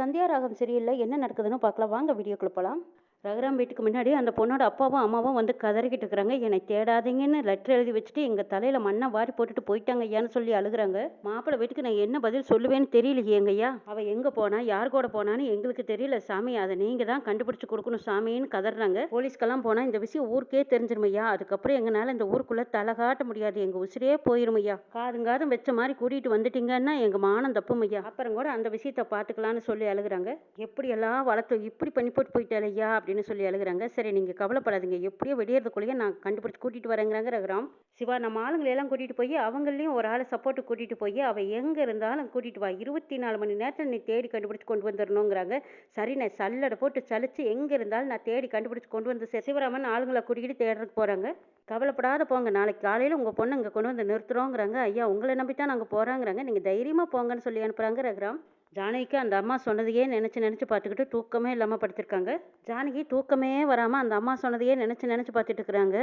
சந்தியா ராகம் சரியில்லை என்ன நடக்குதுன்னு பார்க்கலாம். வாங்க வீடியோக்குள்ள போகலாம் ரகுராம் வீட்டுக்கு முன்னாடி அந்த பொண்ணோட அப்பாவும் அம்மாவும் வந்து கதறிக்கிட்டு இருக்கிறாங்க. என்னை தேடாதீங்கன்னு லெட்டர் எழுதி வச்சுட்டு எங்கள் தலையில் மண்ணை வாரி போட்டுட்டு போயிட்டாங்க ஐயான்னு சொல்லி அழுகுறாங்க. மாப்பிள்ளை வீட்டுக்கு நான் என்ன பதில் சொல்லுவேன்னு தெரியலையே எங்கய்யா அவள் எங்கே போனா? யார் கூட போனான்னு எங்களுக்கு தெரியல சாமி. அதை நீங்கள் தான் கண்டுபிடிச்சு கொடுக்கணும் சாமின்னு கதறாங்க. போலீஸ்க்கெல்லாம் போனால் இந்த விஷயம் ஊருக்கே தெரிஞ்சிருமையா? அதுக்கப்புறம் எங்களால் இந்த ஊருக்குள்ளே தலை காட்ட முடியாது. எங்கள் உசிரே போயிருமையா? ஐயா வச்ச மாதிரி கூட்டிகிட்டு வந்துட்டீங்கன்னா எங்கள் மானம் தப்பும் ஐயா அப்புறம் கூட அந்த விஷயத்தை பார்த்துக்கலான்னு சொல்லி அழுகுறாங்க. எப்படியெல்லாம் வளர்த்து இப்படி பண்ணி போட்டு போயிட்டாலையா அப்படி அப்படின்னு சொல்லி அழுகுறாங்க சரி நீங்கள் கவலைப்படாதீங்க. எப்படியோ வெடியறதுக்குள்ளேயே நான் கண்டுபிடிச்சி கூட்டிகிட்டு வரேங்கிறாங்க ரகுராம். சிவா நம்ம ஆளுங்களை எல்லாம் கூட்டிகிட்டு போய் அவங்களையும் ஒரு ஆளை சப்போர்ட்டு கூட்டிகிட்டு போய் அவள் எங்கே இருந்தாலும் கூட்டிகிட்டு வா. இருபத்தி நாலு மணி நேரத்தில் நீ தேடி கண்டுபிடிச்சி கொண்டு வந்துடணுங்கிறாங்க சரி நான் சல்லடை போட்டு சலிச்சு எங்கே இருந்தாலும் நான் தேடி கண்டுபிடிச்சி கொண்டு வந்து சிவராமன் ஆளுங்களை கூட்டிகிட்டு தேடுறதுக்கு போகிறாங்க கவலைப்படாத போங்க. நாளைக்கு காலையில் உங்கள் பொண்ணு இங்கே கொண்டு வந்து நிறுத்துறோங்கிறாங்க. ஐயா உங்களை நம்பி தான் நாங்கள் போகிறாங்கிறாங்க நீங்கள் தைரியமாக போங்கன்னு சொல்லி அனுப்புகிறாங்க ரகுராம். ஜானகிக்கு அந்த அம்மா சொன்னதையே நினச்சி நினச்சி பார்த்துக்கிட்டு தூக்கமே இல்லாமல் படுத்திருக்காங்க. ஜானகி தூக்கமே வராமல் அந்த அம்மா சொன்னதையே நினச்சி நினச்சி பார்த்துட்டு இருக்கிறாங்க.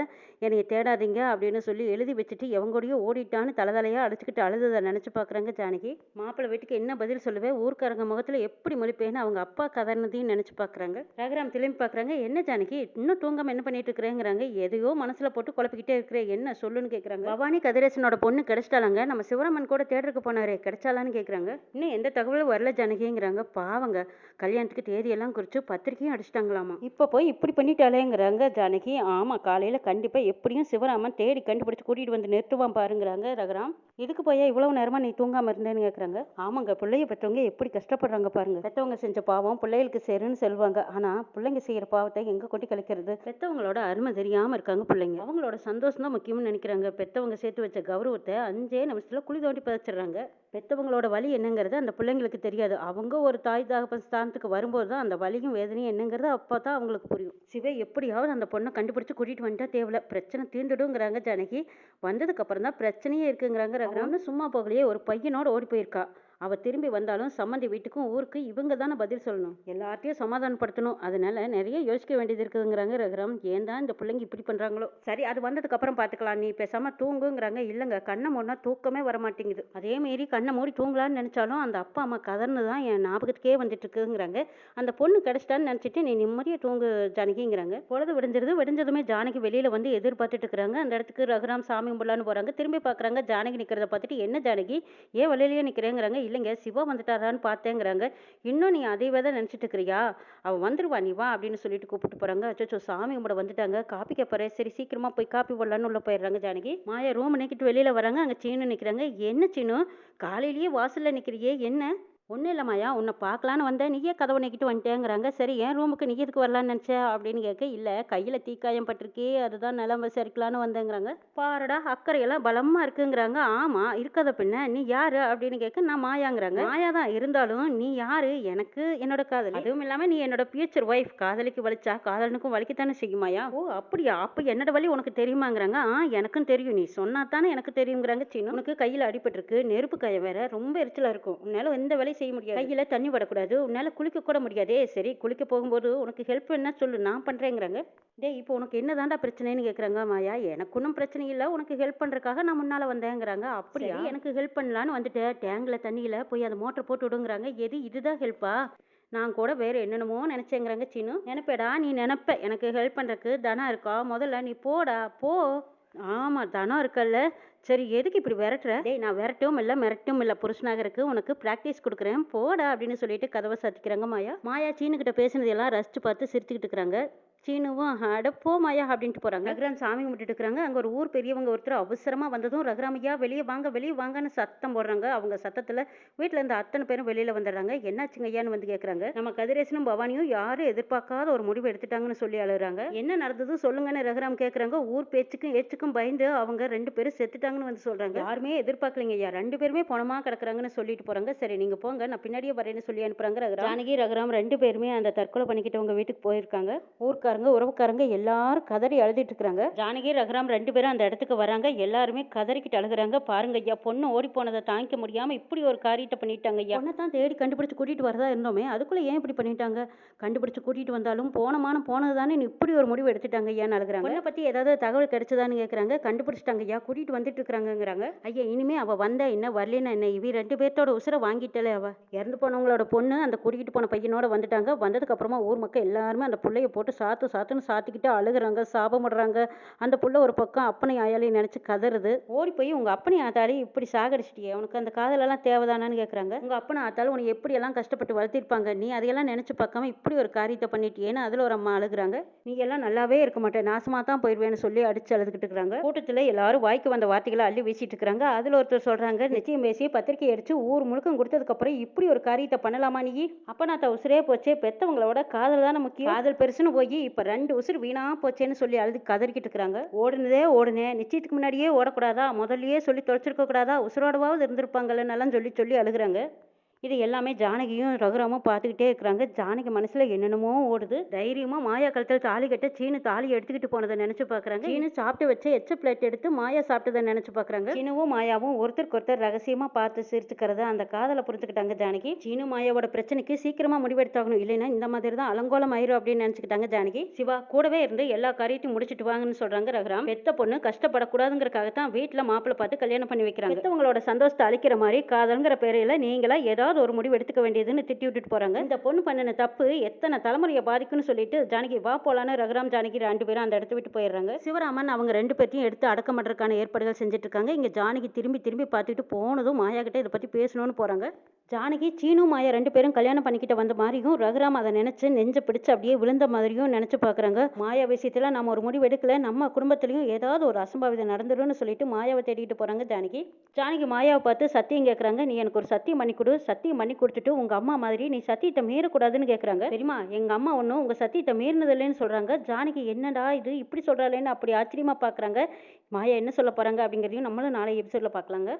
என்னை தேடாதீங்க அப்படின்னு சொல்லி எழுதி வச்சுட்டு எவங்கூடயோ ஓடிட்டான்னு தலதலையாக அடிச்சுக்கிட்டு அழுததை நினச்சி பார்க்குறாங்க ஜானகி. மாப்பிள்ளை வீட்டுக்கு என்ன பதில் சொல்லுவேன் ஊர்க்காரங்க முகத்தில் எப்படி மொழிப்பேன்னு அவங்க அப்பா கதர்னதையும் நினச்சி பார்க்குறாங்க. ரகுராம் திரும்பி பார்க்குறாங்க என்ன ஜானகி? இன்னும் தூங்காமல் என்ன பண்ணிட்டு இருக்கிறேங்கிறாங்க? எதையோ மனசில் போட்டு குழப்பிக்கிட்டே இருக்கிறேன் என்ன சொல்லுன்னு கேட்குறாங்க பவானி கதிரேசனோட பொண்ணு கிடைச்சிட்டாலாங்க நம்ம சிவராமன் கூட தேட்டருக்கு போனாரே கிடைச்சாலான்னு கேட்குறாங்க இன்னும் எந்த தகவலும் வரல ஜானகிங்கிறாங்க. பாவங்க. கல்யாணத்துக்கு தேதியெல்லாம் குறித்து பத்திரிக்கையும் அடிச்சிட்டாங்களாமா. இப்போ போய் இப்படி பண்ணிட்டாலேங்கிறாங்க ஜானகி. ஆமாம் காலையில் கண்டிப்பாக எப்படியும் சிவராமன் தேடி கண்டுபிடிச்சி கூட்டிகிட்டு வந்து நிறுத்துவான் பாருங்கிறாங்க ரகுராம். இதுக்கு போய் இவ்வளவு நேரமாக நீ தூங்காமல் இருந்தேன்னு கேட்குறாங்க ஆமாங்க பிள்ளைய பெற்றவங்க எப்படி கஷ்டப்படுறாங்க பாருங்க. பெற்றவங்க செஞ்ச பாவம் பிள்ளைகளுக்கு சேருன்னு சொல்லுவாங்க. ஆனால் பிள்ளைங்க செய்கிற பாவத்தை எங்கே கொட்டி கழிக்கிறது பெற்றவங்களோட அருமை தெரியாமல் இருக்காங்க பிள்ளைங்க. அவங்களோட சந்தோஷம் தான் முக்கியம்னு நினைக்கிறாங்க. பெற்றவங்க சேர்த்து வச்ச கௌரவத்தை அஞ்சே நிமிஷத்தில் குழி தோண்டி பதிச்சிடுறாங்க. பெற்றவங்களோட வலி என்னங்கிறது அந்த பிள்ளைங்களுக்கு தெரியாது. அவங்க ஒரு தாய் தகப்பன் ஸ்தானத்துக்கு வரும்போது தான் அந்த வலியும் வேதனையும் என்னங்கிறது அப்போ தான் அவங்களுக்கு புரியும். சிவை எப்படியாவது அந்த பொண்ணை கண்டுபிடிச்சு கூட்டிகிட்டு வந்துட்டா தேவையில்ல. பிரச்சனை தீர்ந்துடுங்கிறாங்க ஜானகி. வந்ததுக்கு அப்புறம் தான் பிரச்சனையே இருக்குங்கிறாங்க ரகுராம்னு சும்மா போகலையே. ஒரு பையனோட ஓடி போயிருக்கா. அவ திரும்பி வந்தாலும் சம்மந்தி வீட்டுக்கும் ஊருக்கு இவங்க தானே பதில் சொல்லணும். எல்லார்ட்டையும் சமாதானப்படுத்தணும். அதனால நிறைய யோசிக்க வேண்டியது இருக்குதுங்கிறாங்க ரகுராம். ஏன் தான் இந்த பிள்ளைங்க இப்படி பண்றாங்களோ? சரி அது வந்ததுக்கு அப்புறம் பார்த்துக்கலாம் நீ பேசாம தூங்குங்கிறாங்க. இல்லைங்க கண்ணை மூடினா தூக்கமே வர மாட்டேங்குது அதே மாரி கண்ணை மூடி தூங்கலான்னு நினைச்சாலும் அந்த அப்பா அம்மா கதர்னு தான் என் ஞாபகத்துக்கே வந்துட்டு இருக்குங்கிறாங்க அந்த பொண்ணு கிடைச்சிட்டான்னு நினச்சிட்டு நீ நிம்மதியாக தூங்கு ஜானகிங்கிறாங்க. பொழுது விடிஞ்சிருது விடிஞ்சதுமே ஜானகி வெளியில வந்து எதிர்பார்த்துட்டு இருக்கிறாங்க அந்த இடத்துக்கு ரகுராம் சாமி கும்பிடலான்னு போறாங்க. திரும்பி பார்க்குறாங்க ஜானகி நிற்கிறத பார்த்துட்டு என்ன ஜானகி? ஏன் வெளியிலேயே நிற்கிறேங்கிறாங்க இல்லைங்க சிவா வந்துட்டாரான்னு பார்த்தேங்கிறாங்க. இன்னும் நீ அதையவே தான் நினச்சிட்டு இருக்கிறியா? அவள் வந்துடுவா நீ வா அப்படின்னு சொல்லிட்டு கூப்பிட்டு போகிறாங்க அச்சோ சாமி கும்பிட வந்துட்டாங்க. காப்பி கேட்பாரு சரி சீக்கிரமாக போய் காப்பி போடலான்னு உள்ள போயிடுறாங்க ஜானகி. மாயா ரூம் நினைக்கிட்டு வெளியில் வராங்க. அங்கே சீனு நிற்கிறாங்க என்ன சீனு? காலையிலேயே வாசலில் நிற்கிறியே என்ன? ஒன்றும் இல்லைம்மாயா உன்னை பார்க்கலான்னு வந்தேன். நீயே கதவை நிக்கிட்டு வந்துட்டேங்கிறாங்க. சரி என் ரூமுக்கு நீ எதுக்கு வரலான்னு நினச்ச? அப்படின்னு கேட்க இல்லை கையில் தீக்காயம் பட்டிருக்கே அதுதான் நிலம் விசாரிக்கலான்னு வந்தேங்கிறாங்க. பாருடா அக்கறையெல்லாம் பலமாக இருக்குங்கிறாங்க. ஆமாம் இருக்கத பின்ன நீ யார்? அப்படின்னு கேட்க நான் மாயாங்கிறாங்க. மாயா தான் இருந்தாலும் நீ யார்? எனக்கு என்னோட காதல். அதுவும் இல்லாமல் நீ என்னோட ஃபியூச்சர் ஒய்ஃப் காதலிக்கு வலிச்சா காதலனுக்கும் வலிக்கத்தானே செய்யுமாயா ஓ அப்படியா? அப்போ என்னோட வலி உனக்கு தெரியுமாங்கிறாங்க. ஆ எனக்கும் தெரியும். நீ சொன்னா தானே எனக்கு தெரியுங்கிறாங்க சின்ன உனக்கு கையில் அடிபட்டிருக்கு நெருப்பு காயம் வேற ரொம்ப எரிச்சலாக இருக்கும். உன்னால எந்த வலி செய்ய முடியாது. கையில தண்ணி படக்கூடாது. உன்னால குளிக்க கூட முடியாதே. சரி குளிக்க போகும்போது உனக்கு ஹெல்ப் என்ன சொல்லு. நான் பண்றேங்கிறாங்க. டேய் இப்போ உனக்கு என்னதான்டா பிரச்சனைன்னு கேக்குறாங்க மாயா. எனக்கு ஒன்றும் பிரச்சனை இல்லை. உனக்கு ஹெல்ப் பண்றதுக்காக நான் முன்னால வந்தேங்கிறாங்க. அப்படியா? எனக்கு ஹெல்ப் பண்ணலான்னு வந்துட்டு. டேங்க்ல தண்ணியில போய் அந்த மோட்டர் போட்டு விடுங்கிறாங்க. எது இதுதான் ஹெல்ப்பா நான் கூட வேற என்னென்னமோ நினைச்சேங்கிறாங்க சீனு நினைப்பேடா நீ நினைப்ப. எனக்கு ஹெல்ப் பண்றதுக்கு தனம் இருக்கா? முதல்ல நீ போடா. போ. ஆமாம் தனம் இருக்கல்ல. சரி எதுக்கு இப்படி விரட்டுற? டேய் நான் விரட்டவும் இல்லை மிரட்டவும் இல்லை. புருஷனாகருக்கு உனக்கு ப்ராக்டிஸ் கொடுக்குறேன். போடா அப்படின்னு சொல்லிட்டு கதவை சாத்திக்கிறாங்க மாயா. மாயா சீனுக்கிட்ட பேசுனதெல்லாம் ரசிச்சு பார்த்து சிரிச்சுக்கிட்டு இருக்கிறாங்க. சீனுவும் அட போ மாயா அப்படின்ட்டு போறாங்க. ரகுராம் சாமி கும்பிட்டுட்டு இருக்கிறாங்க. அங்க ஒரு ஊர் பெரியவங்க ஒருத்தர் அவசரமா வந்ததும் ரகுராம் ஐயா வெளியே வாங்க வெளியே வாங்கன்னு சத்தம் போடுறாங்க. அவங்க சத்தத்துல வீட்டுல இருந்த அத்தனை பேரும் வெளியில வந்துடுறாங்க. என்னாச்சுங்க ஐயான்னு வந்து கேக்குறாங்க. நம்ம கதிரேசனும் பவானியும் யாரும் எதிர்பார்க்காத ஒரு முடிவு எடுத்துட்டாங்கன்னு சொல்லி அழுகுறாங்க. என்ன நடந்தது சொல்லுங்கன்னு ரகுராம் கேக்குறாங்க. ஊர் பேச்சுக்கும் ஏச்சுக்கும் பயந்து அவங்க ரெண்டு பேரும் செத்துட்டாங்கன்னு வந்து சொல்றாங்க. யாருமே எதிர்பார்க்கலைங்க ஐயா. ரெண்டு பேருமே பணமா கிடக்குறாங்கன்னு சொல்லிட்டு போறாங்க. சரி நீங்க போங்க. நான் பின்னாடியே வரேன்னு சொல்லி அனுப்புறாங்க ரகுராம். ஜானகி ரகுராம் ரெண்டு பேருமே அந்த தற்கொலை பண்ணிக்கிட்டவங்க வீட்டுக்கு போயிருக்காங்க. ஊர்க்க சொந்தக்காரங்க உறவுக்காரங்க எல்லாரும் கதறி அழுதுட்டு இருக்கிறாங்க. ஜானகி ரகுராம் ரெண்டு பேரும் அந்த இடத்துக்கு வராங்க. எல்லாருமே கதறிக்கிட்டு அழுகுறாங்க. பாருங்க ஐயா பொண்ணு ஓடி போனதை தாங்கிக்க முடியாம இப்படி ஒரு காரியத்தை பண்ணிட்டாங்க ஐயா. பொண்ணை தான் தேடி கண்டுபிடிச்சு கூட்டிட்டு வரதா இருந்தோமே அதுக்குள்ள ஏன் இப்படி பண்ணிட்டாங்க? கண்டுபிடிச்சு கூட்டிட்டு வந்தாலும் போனமான போனது தானே இப்படி ஒரு முடிவு எடுத்துட்டாங்க ஐயான்னு அழுகுறாங்க. பொண்ணை பத்தி ஏதாவது தகவல் கிடைச்சதான்னு கேக்குறாங்க. கண்டுபிடிச்சிட்டாங்க ஐயா கூட்டிட்டு வந்துட்டு இருக்காங்கங்கிறாங்க ஐயா இனிமே அவ வந்தா என்ன வரலன்னா என்ன? இவ ரெண்டு பேர்த்தோட உசுரை வாங்கிட்டலே அவ. இறந்து போனவங்களோட பொண்ணு அந்த கூட்டிகிட்டு போன பையனோட வந்துட்டாங்க. வந்ததுக்கு அப்புறமா ஊர் மக்கள் எல்லாருமே அந்த புள்ளைய போட்டு சாத்து சாத்து சாத்துன்னு சாத்திக்கிட்டு அழுகுறாங்க சாபமிடுறாங்க அந்த புள்ள ஒரு பக்கம் அப்பனை ஆயாலையும் நினச்சி கதறுது. ஓடி போய் உங்கள் அப்பனை ஆத்தாலே இப்படி சாகடிச்சிட்டியே? உனக்கு அந்த காதலெல்லாம் தேவைதானான்னு கேட்குறாங்க உங்கள் அப்பனை ஆத்தாலும் உன்னை எப்படியெல்லாம் கஷ்டப்பட்டு வளர்த்திருப்பாங்க? நீ அதையெல்லாம் நினச்சி பார்க்காம இப்படி ஒரு காரியத்தை பண்ணிட்டியேன்னு அதில் ஒரு அம்மா அழுகுறாங்க. நீ எல்லாம் நல்லாவே இருக்க மாட்டேன் நாசமாக தான் போயிடுவேன்னு சொல்லி அடிச்சு அழுதுகிட்டு இருக்கிறாங்க கூட்டத்தில் எல்லாரும் வாய்க்கு வந்த வார்த்தைகளை அள்ளி வீசிட்டு இருக்கிறாங்க அதில் ஒருத்தர் சொல்கிறாங்க நிச்சயம் பேசி பத்திரிக்கை அடிச்சு ஊர் முழுக்கம் கொடுத்ததுக்கப்புறம் இப்படி ஒரு காரியத்தை பண்ணலாமா நீ? அப்ப நான் உசுரே போச்சே பெத்தவங்களோட காதல் தானே முக்கியம். காதல் பெருசுன்னு போய் இப்போ ரெண்டு உசுறு வீணாக போச்சேன்னு சொல்லி அழுது கதறிக்கிட்டு இருக்கிறாங்க. ஓடுனதே ஓடுனேன் நிச்சயத்துக்கு முன்னாடியே ஓடக்கூடாதா? முதல்லயே சொல்லி தொலைச்சிருக்க கூடாதா உசுரோடவாவது இருந்திருப்பாங்கல்லன்னெல்லாம் சொல்லி சொல்லி அழுகுறாங்க. இது எல்லாமே ஜானகியும் ரகுராமும் பார்த்துக்கிட்டே இருக்கிறாங்க. ஜானகி மனசுல என்னென்னமோ ஓடுது. தைரியமா மாயா கழுத்தில் தாலி கட்ட சீனு தாலி எடுத்துக்கிட்டு போனதை நினைச்சு பாக்குறாங்க சீனு சாப்பிட்டு வச்ச எச்ச பிளேட் எடுத்து மாயா சாப்பிட்டதை நினைச்சு பாக்குறாங்க சீனுவும் மாயாவும் ஒருத்தருக்கு ஒருத்தர் ரகசியமா பார்த்து சிரிச்சுக்கிறத அந்த காதலை புரிஞ்சுக்கிட்டாங்க ஜானகி. சீனு மாயாவோட பிரச்சனைக்கு சீக்கிரமா முடிவெடுத்தாகணும். இல்லைன்னா இந்த மாதிரி தான் அலங்கோலம் ஆயிரும் அப்படின்னு நினைச்சுக்கிட்டாங்க ஜானகி. சிவா கூடவே இருந்து எல்லா காரியத்தையும் முடிச்சிட்டு வாங்கன்னு சொல்றாங்க ரகுராம். பெத்த பொண்ணு கஷ்டப்படக்கூடாதுங்கிறக்காக தான் வீட்டுல மாப்பிள்ளை பார்த்து கல்யாணம் பண்ணி வைக்கிறாங்க. உங்களோட சந்தோஷத்தை அழிக்கிற மாதிரி காதல்ங்கிற பேரையில நீங்களா ஏதாவது ஒரு முடிவு எடுத்துக்க வேண்டியதுன்னு திட்டி விட்டுட்டு போறாங்க. இந்த பொண்ணு பண்ணின தப்பு எத்தனை தலைமுறையை பாதிக்கும்னு சொல்லிட்டு ஜானகி வா போலான்னு ரகுராம் ஜானகி ரெண்டு பேரும் அந்த இடத்த விட்டு போயிடுறாங்க. சிவராமன் அவங்க ரெண்டு பேர்த்தையும் எடுத்து அடக்கம் பண்ணுறதுக்கான ஏற்பாடுகள் செஞ்சுட்டு இருக்காங்க இங்க ஜானகி திரும்பி திரும்பி பார்த்துட்டு போனதும் மாயா கிட்ட இதை பத்தி பேசணும்னு போறாங்க. ஜானகி சீனு மாயா ரெண்டு பேரும் கல்யாணம் பண்ணிக்கிட்ட வந்த மாதிரியும் ரகுராம் அதை நினைச்சு நெஞ்ச பிடிச்சு அப்படியே விழுந்த மாதிரியும் நினைச்சு பாக்குறாங்க. மாயா விஷயத்துல நம்ம ஒரு முடிவு எடுக்கல. நம்ம குடும்பத்திலயும் ஏதாவது ஒரு அசம்பாவிதம் நடந்துரும்னு சொல்லிட்டு மாயாவை தேடிட்டு போறாங்க ஜானகி. ஜானகி மாயாவை பார்த்து சத்தியம் கேட்குறாங்க நீ எனக்கு ஒரு சத்தியம் பண்ணி கொடு. சத்தியம் சத்தியம் பண்ணி கொடுத்துட்டு உங்க அம்மா மாதிரி நீ சத்தியத்தை மீறக்கூடாதுன்னு கேட்குறாங்க தெரியுமா எங்க அம்மா ஒன்றும் உங்க சத்தியத்தை மீறினது இல்லைன்னு சொல்றாங்க. ஜானகி என்னடா இது? இப்படி சொல்றாளேன்னு அப்படி ஆச்சரியமா பாக்குறாங்க. மாயா என்ன சொல்ல போறாங்க? அப்படிங்கிறதையும் நம்மளும் நாளை எபிசோட்ல பார்க்கலாங்க